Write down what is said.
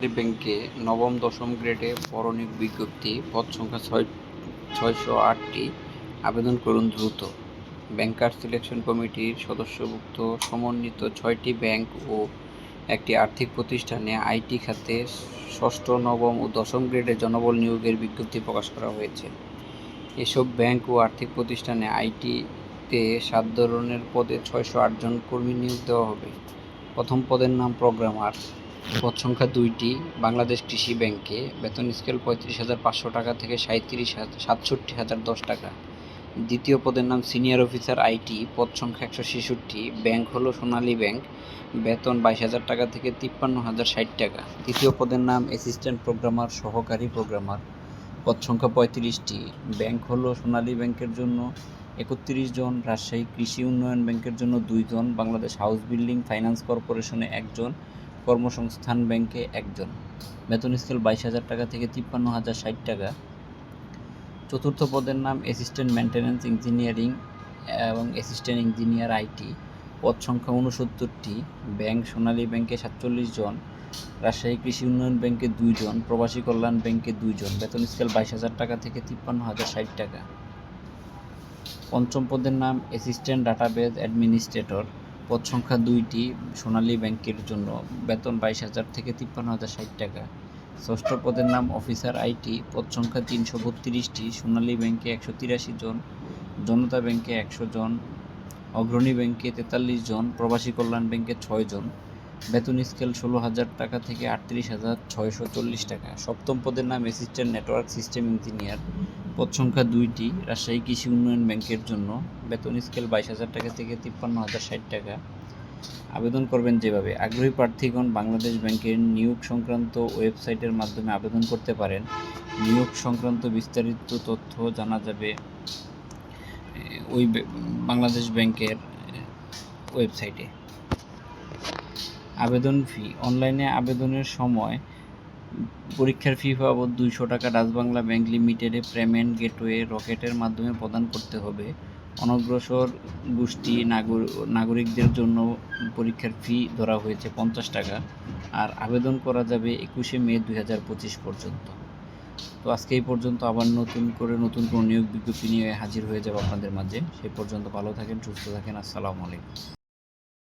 ব্যাংকে নবম, দশম গ্রেডে পরনিয়োগ বিজ্ঞপ্তি, পদ সংখ্যা ছয়, ছয়শো আটটি। আবেদন করুন দ্রুত। ব্যাংকার সিলেকশন কমিটির সদস্যভুক্ত সমন্বিত ছয়টি ব্যাংক ও একটি আর্থিক প্রতিষ্ঠানে আইটি খাতে ষষ্ঠ, নবম ও দশম গ্রেডে জনবল নিয়োগের বিজ্ঞপ্তি প্রকাশ করা হয়েছে। এসব ব্যাংক ও আর্থিক প্রতিষ্ঠানে আইটিতে সাত ধরনের পদে ছয়শো আটজন কর্মী নিয়োগ দেওয়া হবে। প্রথম পদের নাম প্রোগ্রামার। পদ সংখ্যা দুইটি, বাংলাদেশ কৃষি ব্যাংকে বেতন স্কেল পঁয়ত্রিশ হাজার পাঁচশো টাকা থেকে সাঁত্রিশ সাতষট্টি হাজার দশ টাকা। দ্বিতীয় পদের নাম সিনিয়র অফিসার আইটি, পদ সংখ্যা একশো ছেষট্টি, ব্যাংক হলো সোনালী ব্যাংক, বেতন বাইশ হাজার টাকা থেকে তিপ্পান্ন হাজার ষাট টাকা। তৃতীয় পদের নাম অ্যাসিস্ট্যান্ট প্রোগ্রামার, সহকারী প্রোগ্রামার, পদ সংখ্যা পঁয়ত্রিশটি, ব্যাংক হলো সোনালী ব্যাংকের জন্য একত্রিশ জন, রাজশাহী কৃষি উন্নয়ন ব্যাংকের জন্য দুইজন বাংলাদেশ হাউস বিল্ডিং ফাইন্যান্স কর্পোরেশনে একজন কর্মসংস্থান ব্যাংকে একজন। বেতন স্কেল বাইশ হাজার টাকা থেকে তিপ্পান্ন হাজার ষাট টাকা। চতুর্থ পদের নাম অ্যাসিস্ট্যান্ট মেনটেন্যান্স ইঞ্জিনিয়ারিং এবং অ্যাসিস্ট্যান্ট ইঞ্জিনিয়ার আইটি। পদ সংখ্যা উনসত্তরটি ব্যাংক সোনালী ব্যাংকে সাতচল্লিশ জন। রাজশাহী কৃষি উন্নয়ন ব্যাংকে দুইজন প্রবাসী কল্যাণ ব্যাংকে দুইজন বেতন স্কেল বাইশ হাজার টাকা থেকে তিপ্পান্ন হাজার ষাট টাকা। পঞ্চম পদের নাম অ্যাসিস্ট্যান্ট ডাটাবেজ অ্যাডমিনিস্ট্রেটর। পদ সংখ্যা দুইটি সোনালী ব্যাংকের জন্য। বেতন বাইশ হাজার থেকে তিপ্পান্ন হাজার ষাট টাকা। ষষ্ঠ পদের নাম অফিসার আইটি। পদ সংখ্যা তিনশো বত্রিশটি। সোনালী ব্যাংকে একশো তিরাশি জন। জনতা ব্যাংকে একশো জন। অগ্রণী ব্যাংকে তেতাল্লিশ জন। প্রবাসী কল্যাণ ব্যাংকে ছয় জন। বেতন স্কেল ষোলো হাজার টাকা থেকে আটত্রিশ হাজার ছয়শো চল্লিশ টাকা। সপ্তম পদের নাম অ্যাসিস্ট্যান্ট নেটওয়ার্ক সিস্টেম ইঞ্জিনিয়ার। পদ সংখ্যা দুইটি রাজশাহী কৃষি উন্নয়ন ব্যাংকের জন্য। বেতন স্কেল বাইশ হাজার টাকা থেকে তিপ্পান্ন হাজার ষাট টাকা। আবেদন করবেন যেভাবে। আগ্রহী প্রার্থীগণ বাংলাদেশ ব্যাংকের নিয়োগ সংক্রান্ত ওয়েবসাইটের মাধ্যমে আবেদন করতে পারেন। নিয়োগ সংক্রান্ত বিস্তারিত তথ্য জানা যাবে ওই বাংলাদেশ ব্যাংকের ওয়েবসাইটে। আবেদন ফি অনলাইনে আবেদনের সময় পরীক্ষার ফি বাবদ দুইশো টাকা ডাচবাংলা ব্যাংক লিমিটেডে পেমেন্ট গেটওয়ে রকেটের মাধ্যমে প্রদান করতে হবে। অনগ্রসর গোষ্ঠী নাগর- নাগরিকদের জন্য পরীক্ষার ফি ধরা হয়েছে পঞ্চাশ টাকা আর আবেদন করা যাবে একুশে মে দুই হাজার পঁচিশ পর্যন্ত। তো আজকে এই পর্যন্ত আবার নতুন করে নতুন কোনো নিয়োগ বিজ্ঞপ্তি নিয়ে হাজির হয়ে যাব আপনাদের মাঝে। সেই পর্যন্ত ভালো থাকেন, সুস্থ থাকেন, আসসালামু আলাইকুম।